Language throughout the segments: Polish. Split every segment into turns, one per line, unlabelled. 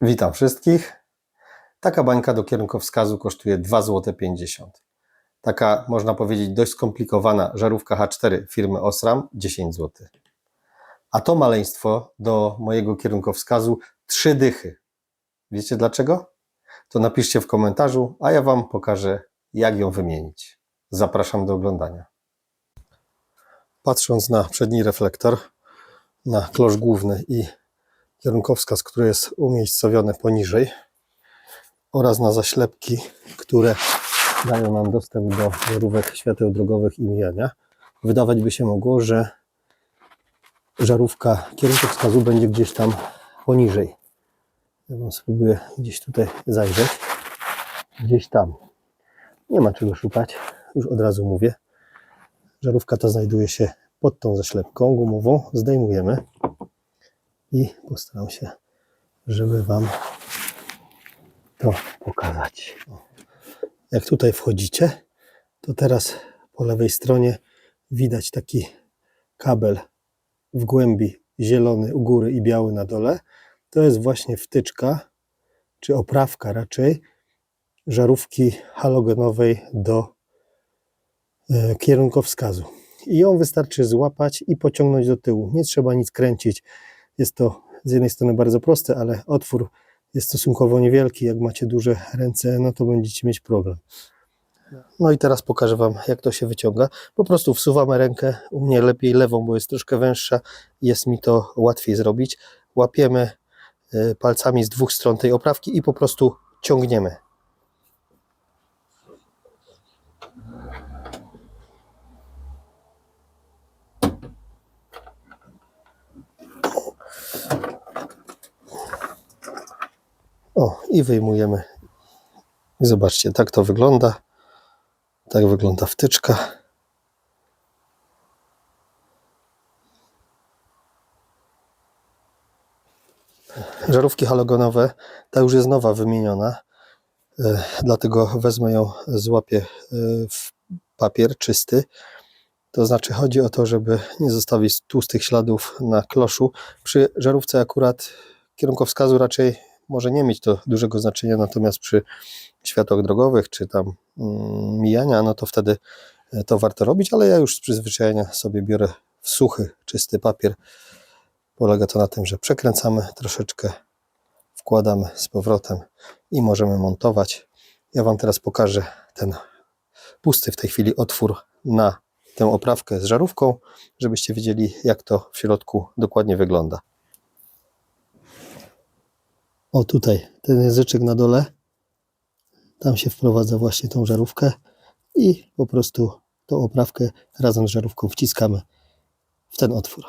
Witam wszystkich. Taka bańka do kierunkowskazu kosztuje 2,50 zł. Taka, można powiedzieć, dość skomplikowana żarówka H4 firmy Osram 10 zł. A to maleństwo do mojego kierunkowskazu 3 dychy. Wiecie dlaczego? To napiszcie w komentarzu, a ja Wam pokażę, jak ją wymienić. Zapraszam do oglądania. Patrząc na przedni reflektor, na klosz główny i kierunkowskaz, który jest umiejscowiony poniżej oraz na zaślepki, które dają nam dostęp do żarówek świateł drogowych i mijania. Wydawać by się mogło, że żarówka kierunkowskazu będzie gdzieś tam poniżej. Ja wam spróbuję gdzieś tutaj zajrzeć. Gdzieś tam. Nie ma czego szukać, już od razu mówię. Żarówka ta znajduje się pod tą zaślepką gumową. Zdejmujemy i postaram się, żeby Wam to pokazać. Jak tutaj wchodzicie, to teraz po lewej stronie widać taki kabel w głębi zielony u góry i biały na dole. To jest właśnie wtyczka, czy oprawka raczej, żarówki halogenowej do e, kierunkowskazu. I ją wystarczy złapać i pociągnąć do tyłu. Nie trzeba nic kręcić. Jest to z jednej strony bardzo proste, ale otwór jest stosunkowo niewielki. Jak macie duże ręce, no to będziecie mieć problem. No i teraz pokażę Wam, jak to się wyciąga. Po prostu wsuwamy rękę, u mnie lepiej lewą, bo jest troszkę węższa, jest mi to łatwiej zrobić. Łapiemy y, palcami z dwóch stron tej oprawki i po prostu ciągniemy. O, i wyjmujemy. I zobaczcie, tak to wygląda. Tak wygląda wtyczka. Żarówki halogonowe, ta już jest nowa, wymieniona. E, Dlatego wezmę ją, złapię e, w papier czysty. To znaczy chodzi o to, żeby nie zostawić tłustych śladów na kloszu. Przy żarówce akurat kierunkowskazu raczej może nie mieć to dużego znaczenia, natomiast przy światłach drogowych czy tam mm, mijania, no to wtedy e, to warto robić, ale ja już z przyzwyczajenia sobie biorę w suchy, czysty papier. Polega to na tym, że przekręcamy troszeczkę, wkładamy z powrotem i możemy montować. Ja Wam teraz pokażę ten pusty w tej chwili otwór na tę oprawkę z żarówką, żebyście wiedzieli jak to w środku dokładnie wygląda. O tutaj, ten języczek na dole. Tam się wprowadza właśnie tą żarówkę i po prostu tą oprawkę razem z żarówką wciskamy w ten otwór.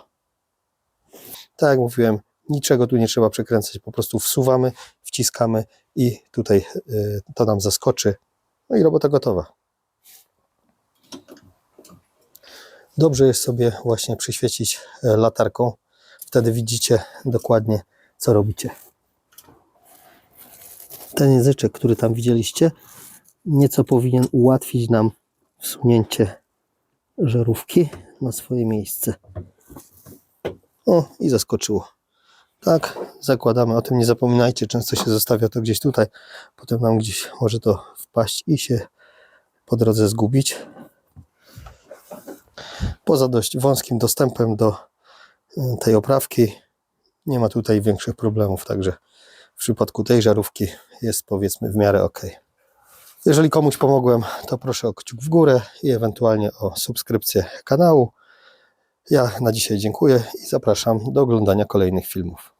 Tak jak mówiłem, niczego tu nie trzeba przekręcać, po prostu wsuwamy, wciskamy i tutaj y, to nam zaskoczy. No i robota gotowa. Dobrze jest sobie właśnie przyświecić e, latarką. Wtedy widzicie dokładnie, co robicie ten języczek, który tam widzieliście, nieco powinien ułatwić nam wsunięcie żarówki na swoje miejsce. O, i zaskoczyło. Tak, zakładamy, o tym nie zapominajcie, często się zostawia to gdzieś tutaj, potem nam gdzieś może to wpaść i się po drodze zgubić. Poza dość wąskim dostępem do y, tej oprawki nie ma tutaj większych problemów, także w przypadku tej żarówki jest powiedzmy w miarę ok. Jeżeli komuś pomogłem, to proszę o kciuk w górę i ewentualnie o subskrypcję kanału. Ja na dzisiaj dziękuję i zapraszam do oglądania kolejnych filmów.